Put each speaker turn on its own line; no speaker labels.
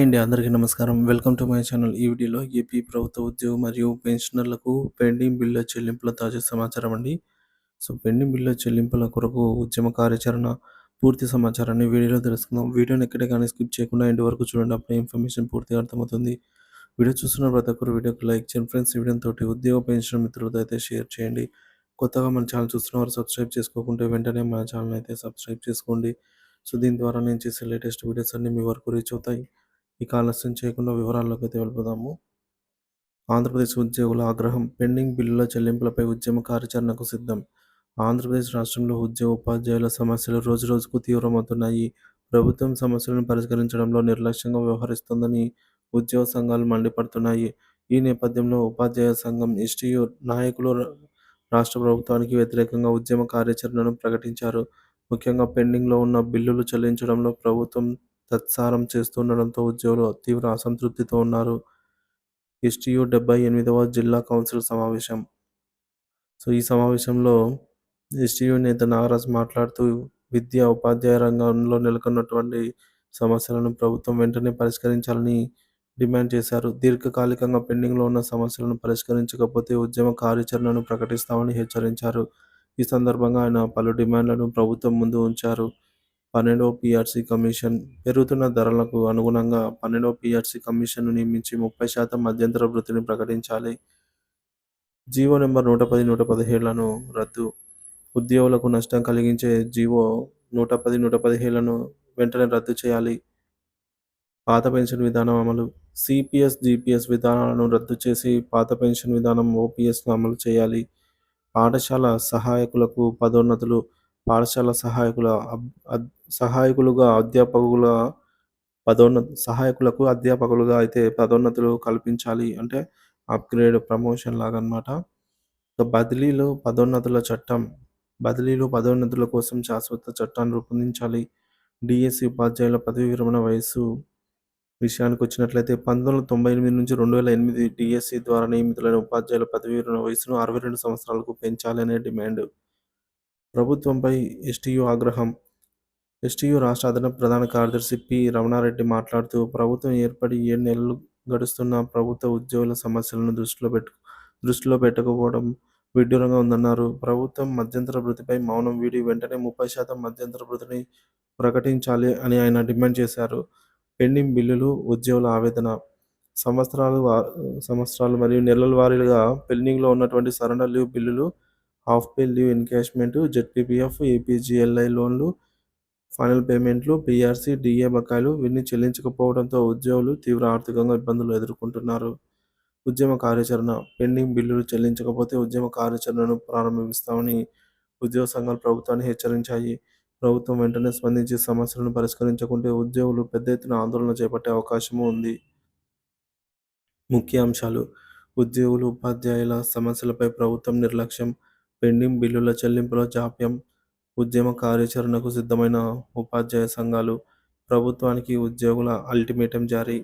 అండి అందరికీ నమస్కారం. Welcome to my channel. ఈ వీడియోలో ఏపీ ప్రభుత్వ ఉద్యోగ మరియు పెన్షనర్లకు పెండింగ్ బిల్లు చెల్లింపుల తాజా సమాచారం అండి. సో పెండింగ్ బిల్లు చెల్లింపుల కొరకు ఉద్యమ కార్యాచరణ పూర్తి సమాచారాన్ని వీడియోలో తెలుసుకుందాం. వీడియోని ఎక్కడ కానీ స్కిప్ చేయకుండా ఎండ్ వరకు చూడండి. అప్పుడే ఇన్ఫర్మేషన్ పూర్తిగా అర్థమవుతుంది. వీడియో చూస్తున్న ప్రతి ఒక్కరు వీడియోకి లైక్ చేయండి. ఫ్రెండ్స్ ఈ వీడియో తోటి ఉద్యోగ పెన్షన్ మిత్రులతో అయితే షేర్ చేయండి. కొత్తగా మన ఛానల్ చూస్తున్న వారు సబ్స్క్రైబ్ చేసుకోకుంటే వెంటనే మన ఛానల్ అయితే సబ్స్క్రైబ్ చేసుకోండి. సో దీని ద్వారా నేను చేసే లేటెస్ట్ వీడియోస్ అన్ని మీ వరకు రీచ్ అవుతాయి. ఇక ఆలస్యం చేయకుండా వివరాల్లోకి అయితే వెళ్ళిపోదాము. ఆంధ్రప్రదేశ్ ఉద్యోగుల ఆగ్రహం పెండింగ్ బిల్లుల చెల్లింపులపై ఉద్యమ కార్యాచరణకు సిద్ధం. ఆంధ్రప్రదేశ్ రాష్ట్రంలో ఉద్యోగ ఉపాధ్యాయుల సమస్యలు రోజురోజుకు తీవ్రమవుతున్నాయి. ప్రభుత్వం సమస్యలను పరిష్కరించడంలో నిర్లక్ష్యంగా వ్యవహరిస్తోందని ఉద్యోగ సంఘాలు మండిపడుతున్నాయి. ఈ నేపథ్యంలో ఉపాధ్యాయ సంఘం ఎస్టీయు నాయకులు రాష్ట్ర ప్రభుత్వానికి వ్యతిరేకంగా ఉద్యమ కార్యాచరణను ప్రకటించారు. ముఖ్యంగా పెండింగ్లో ఉన్న బిల్లులు చెల్లించడంలో ప్రభుత్వం తత్సారం చేస్తుండడంతో ఉద్యోగులు తీవ్ర అసంతృప్తితో ఉన్నారు. ఎస్టీయూ డెబ్బై ఎనిమిదవ జిల్లా కౌన్సిల్ సమావేశం. సో ఈ సమావేశంలో ఎస్టీయూ నేత నాగరాజ్ మాట్లాడుతూ విద్యా ఉపాధ్యాయ రంగంలో నెలకొన్నటువంటి సమస్యలను ప్రభుత్వం వెంటనే పరిష్కరించాలని డిమాండ్ చేశారు. దీర్ఘకాలికంగా పెండింగ్లో ఉన్న సమస్యలను పరిష్కరించకపోతే ఉద్యమ కార్యాచరణను ప్రకటిస్తామని హెచ్చరించారు. ఈ సందర్భంగా ఆయన పలు డిమాండ్లను ప్రభుత్వం ముందు ఉంచారు. పన్నెండవ పిఆర్సీ కమిషన్ పెరుగుతున్న ధరలకు అనుగుణంగా పన్నెండవ పిఆర్సీ కమిషన్ను నియమించి ముప్పై శాతం మధ్యంతర వృత్తిని ప్రకటించాలి. జీవో నెంబర్ నూట పది నూట పదిహేళ్ళను రద్దు. ఉద్యోగులకు నష్టం కలిగించే జీవో నూట పది నూట పదిహేళ్ళను వెంటనే రద్దు చేయాలి. పాత పెన్షన్ విధానం అమలు. సిపిఎస్ జిపిఎస్ విధానాలను రద్దు చేసి పాత పెన్షన్ విధానం ఓపీఎస్ను అమలు చేయాలి. పాఠశాల సహాయకులకు పదోన్నతులు పాఠశాల సహాయకుల సహాయకులుగా అధ్యాపకుల పదోన్న సహాయకులకు అధ్యాపకులుగా అయితే పదోన్నతులు కల్పించాలి అంటే అప్గ్రేడ్ ప్రమోషన్ లాగా అనమాట బదిలీలు పదోన్నతుల చట్టం బదిలీలు పదోన్నతుల కోసం శాశ్వత చట్టాన్ని రూపొందించాలి. డిఎస్సి ఉపాధ్యాయుల పదవి విరమణ వయసు విషయానికి వచ్చినట్లయితే పంతొమ్మిది వందల తొంభై ఎనిమిది నుంచి రెండు వేల ఎనిమిది డిఎస్సి ద్వారా నియమితులైన ఉపాధ్యాయుల పదవి విరమణ వయసును అరవై రెండు సంవత్సరాలకు పెంచాలనే డిమాండ్. ప్రభుత్వంపై ఎస్టీయూ ఆగ్రహం. ఎస్టీయూ రాష్ట్ర అదనపు ప్రధాన కార్యదర్శి పి. రమణారెడ్డి మాట్లాడుతూ ప్రభుత్వం ఏర్పడి ఏడు నెలలు గడుస్తున్న ప్రభుత్వ ఉద్యోగుల సమస్యలను దృష్టిలో పెట్టు దృష్టిలో పెట్టకపోవడం విడ్డూరంగా ఉందన్నారు. ప్రభుత్వం మధ్యంతర వృత్తిపై మౌనం వీడి వెంటనే ముప్పై శాతం మధ్యంతర వృత్తిని ప్రకటించాలి అని ఆయన డిమాండ్ చేశారు. పెండింగ్ బిల్లులు ఉద్యోగుల ఆవేదన సంవత్సరాలు సంవత్సరాలు మరియు నెలల వారీలుగా పెండింగ్లో ఉన్నటువంటి సరెండర్ లీవ్ బిల్లులు half pay leave encashment ZPPF APGLI లోన్లు ఫైనల్ పేమెంట్లు పీఆర్సీ డిఏ బకాయిలు వీటిని చెల్లించకపోవడంతో ఉద్యోగులు తీవ్ర ఆర్థికంగా ఇబ్బందులు ఎదుర్కొంటున్నారు. ఉద్యమ కార్యాచరణ పెండింగ్ బిల్లులు చెల్లించకపోతే ఉద్యమ కార్యాచరణను ప్రారంభిస్తామని ఉద్యోగ సంఘాలు ప్రభుత్వాన్ని హెచ్చరించాయి. ప్రభుత్వం వెంటనే స్పందించి సమస్యలను పరిష్కరించకుంటే ఉద్యోగులు పెద్ద ఎత్తున ఆందోళన చేపట్టే అవకాశము ఉంది. ముఖ్య అంశాలు ఉద్యోగులు ఉపాధ్యాయుల సమస్యలపై ప్రభుత్వం నిర్లక్ష్యం పెండింగ్ బిల్లుల చెల్లింపుల జాప్యం ఉద్యమ కార్యాచరణకు సిద్ధమైన ఉపాధ్యాయ సంఘాలు ప్రభుత్వానికి ఉద్యోగుల అల్టిమేటం జారీ.